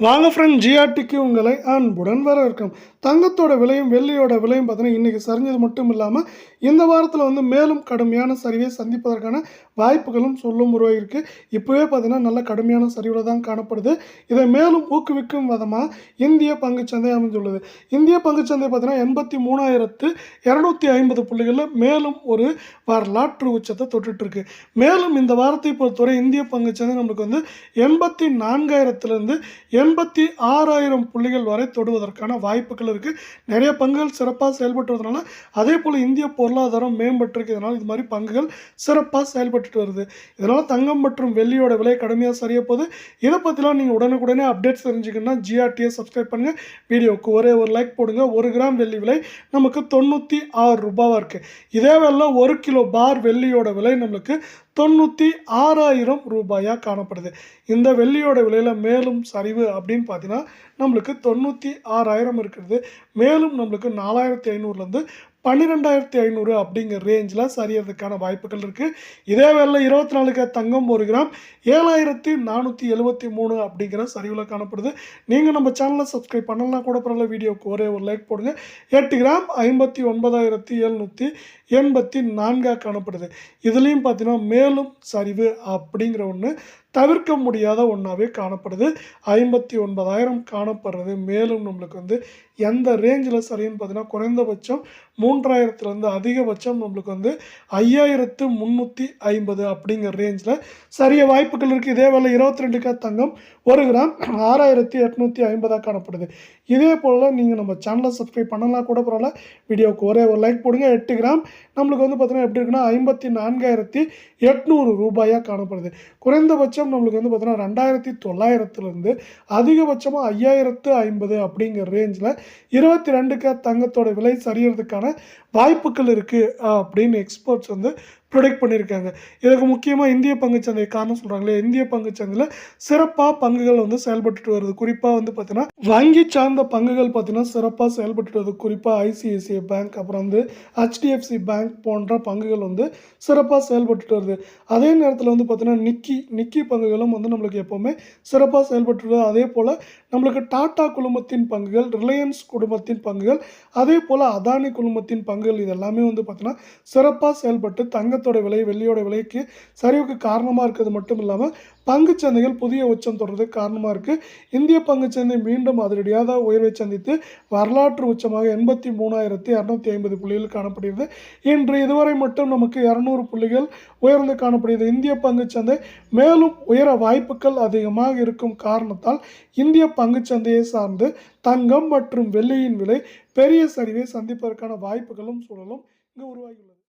வாங்க ஃப்ரெண்ட் ஜிஆர்டிக்கு உங்களை அன்புடன் வரவேற்கிறோம். தங்கத்தோட விலையும் வெள்ளியோட விலையும் பார்த்தீங்கன்னா இன்றைக்கி சரிஞ்சது மட்டும் இல்லாமல் இந்த வாரத்தில் வந்து மேலும் கடுமையான சரிவை சந்திப்பதற்கான வாய்ப்புகளும் சொல்லும் உருவாகிருக்கு இப்போவே பார்த்தீங்கன்னா நல்ல கடுமையான சரிவில் தான் காணப்படுது. இதை மேலும் ஊக்குவிக்கும் விதமாக இந்திய பங்குச்சந்தை அமைந்துள்ளது. இந்திய பங்குச்சந்தை பார்த்தீங்கன்னா எண்பத்தி மூணாயிரத்து இரநூத்தி ஐம்பது புள்ளிகளில் மேலும் ஒரு வரலாற்று உச்சத்தை தொட்டுட்ருக்கு மேலும் இந்த வாரத்தை பொறுத்தவரை இந்திய பங்குச்சந்தை நம்மளுக்கு வந்து எண்பத்தி நான்காயிரத்துலேருந்து எண்பத்தி ஆறாயிரம் புள்ளிகள் வரை தொடுவதற்கான வாய்ப்புகள் இருக்குது நிறைய பங்குகள் சிறப்பாக செயல்பட்டு வரதுனால அதே போல் இந்திய பொருளாதாரம் மேம்பட்டிருக்கு. இதனால் இது மாதிரி பங்குகள் சிறப்பாக செயல்பட்டுட்டு வருது. இதனால் தங்கம் மற்றும் வெள்ளியோட விலை கடுமையாக சரிய போகுது. இதை பற்றிலாம் நீங்கள் உடனுக்குடனே அப்டேட்ஸ் தெரிஞ்சுக்கணும்னா ஜிஆர்டியை சப்ஸ்கிரைப் பண்ணுங்கள் வீடியோவுக்கு ஒரே ஒரு லைக் போடுங்க. ஒரு கிராம் வெள்ளி விலை நமக்கு தொண்ணூற்றி ஆறு ரூபாவாக இருக்குது இதே வேலை ஒரு கிலோ பார் வெள்ளியோட விலை நம்மளுக்கு தொண்ணூற்றி ஆறாயிரம் ரூபாயாக காணப்படுது. இந்த வெள்ளியோட விலையில் மேலும் சரிவு அப்படின்னு பார்த்தீங்கன்னா நம்மளுக்கு தொண்ணூற்றி ஆறாயிரம் இருக்கிறது. மேலும் நம்மளுக்கு நாலாயிரத்தி ஐநூறுலேருந்து பன்னிரெண்டாயிரத்தி ஐநூறு அப்படிங்கிற ரேஞ்சில் சரியறதுக்கான வாய்ப்புகள் இருக்குது இதே வேலையில் இருபத்தி நாலுக்கு தங்கம் ஒரு கிராம் ஏழாயிரத்தி நானூற்றி எழுபத்தி மூணு அப்படிங்கிற சரிவில் காணப்படுது. நீங்கள் நம்ம சேனலை சப்ஸ்கிரைப் பண்ணலாம் கூட பரவாயில்ல வீடியோவுக்கு ஒரே ஒரு லைக் போடுங்க. எட்டு கிராம் ஐம்பத்தி ஒன்பதாயிரத்தி எழுநூற்றி எண்பத்தி நான்காக காணப்படுது. இதுலேயும் பார்த்தீங்கன்னா மேலும் சரிவு அப்படிங்கிற ஒன்று தவிர்க்க முடியாத ஒன்றாவே காணப்படுது. ஐம்பத்தி ஒன்பதாயிரம் காணப்படுறது. மேலும் நம்மளுக்கு வந்து எந்த ரேஞ்சில் சரின்னு பார்த்தீங்கன்னா குறைந்தபட்சம் மூன்றாயிரத்துலேருந்து அதிகபட்சம் நம்மளுக்கு வந்து ஐயாயிரத்து முந்நூற்றி ஐம்பது அப்படிங்கிற ரேஞ்சில் சரிய வாய்ப்புகள் இருக்குது இதே வேலை இருபத்தி ரெண்டு கா தங்கம் ஒரு கிராம் ஆறாயிரத்தி எட்நூற்றி ஐம்பதாக காணப்படுது. இதே போல் நீங்கள் நம்ம சேனலை சப்ஸ்கிரைப் பண்ணலாம் கூட பரவாயில்ல. வீடியோவுக்கு ஒரே ஒரு லைக் போடுங்க. எட்டு கிராம் நம்மளுக்கு வந்து பார்த்தீங்கன்னா எப்படி இருக்குன்னா ஐம்பத்தி நான்காயிரத்தி எட்நூறு ரூபாயாக காணப்படுது. குறைந்தபட்சம் நம்மளுக்கு வந்து பார்த்தீங்கன்னா ரெண்டாயிரத்தி தொள்ளாயிரத்துலேருந்து அதிகபட்சமாக ஐயாயிரத்து ஐம்பது அப்படிங்கிற ரேஞ்சில் இருபத்தி ரெண்டுக்கு தங்கத்தோட விலை சரியறதுக்கான வாய்ப்புகள் இருக்குது அப்படின்னு எக்ஸ்பர்ட்ஸ் வந்து ப்ரொடெக்ட் பண்ணியிருக்காங்க இதுக்கு முக்கியமாக இந்திய பங்குச்சந்தை காரணம் சொல்கிறாங்களே இந்திய பங்குச்சந்தையில் சிறப்பாக பங்குகள் வந்து செயல்பட்டுட்டு வருது. குறிப்பாக வந்து பார்த்தீங்கன்னா வங்கி சார்ந்த பங்குகள் பார்த்தீங்கன்னா சிறப்பாக செயல்பட்டுட்டு வருது. குறிப்பாக ஐசிஐசிஐ பேங்க் அப்புறம் வந்து ஹெச்டிஎஃப்சி பேங்க் போன்ற பங்குகள் வந்து சிறப்பாக செயல்பட்டுட்டு வருது. அதே நேரத்தில் வந்து பார்த்தீங்கன்னா நிக்கி நிக்கி பங்குகளும் வந்து நம்மளுக்கு எப்போவுமே சிறப்பாக செயல்பட்டு வருது. அதே போல் நம்மளுக்கு டாடா குழுமத்தின் பங்குகள் ரிலையன்ஸ் குடும்பத்தின் பங்குகள் அதே போல் அதானி குழுமத்தின் பங்குகள் இதெல்லாமே வந்து பார்த்தீங்கன்னா சிறப்பாக செயல்பட்டு தங்க தங்கத்தோட விலை வெள்ளியோட விலைக்கு சரிவுக்கு காரணமாக இருக்கிறது மட்டும் இல்லாமல் பங்குச்சந்தைகள் புதிய உச்சம் தொடர்றதுக்கு காரணமாக இருக்குது இந்திய பங்குச்சந்தை மீண்டும் அதிரடியாக உயர்வை சந்தித்து வரலாற்று உச்சமாக எண்பத்தி மூணாயிரத்தி இரநூத்தி ஐம்பது புள்ளிகள் காணப்படுகிறது. இன்று இதுவரை மட்டும் நமக்கு இரநூறு புள்ளிகள் உயர்ந்து காணப்படுகிறது. இந்திய பங்குச்சந்தை மேலும் உயர வாய்ப்புகள் அதிகமாக இருக்கும் காரணத்தால் இந்திய பங்குச்சந்தையை சார்ந்து தங்கம் மற்றும் வெள்ளியின் விலை பெரிய சரிவை சந்திப்பதற்கான வாய்ப்புகளும் சூழலும் இங்கு உருவாகியுள்ளது.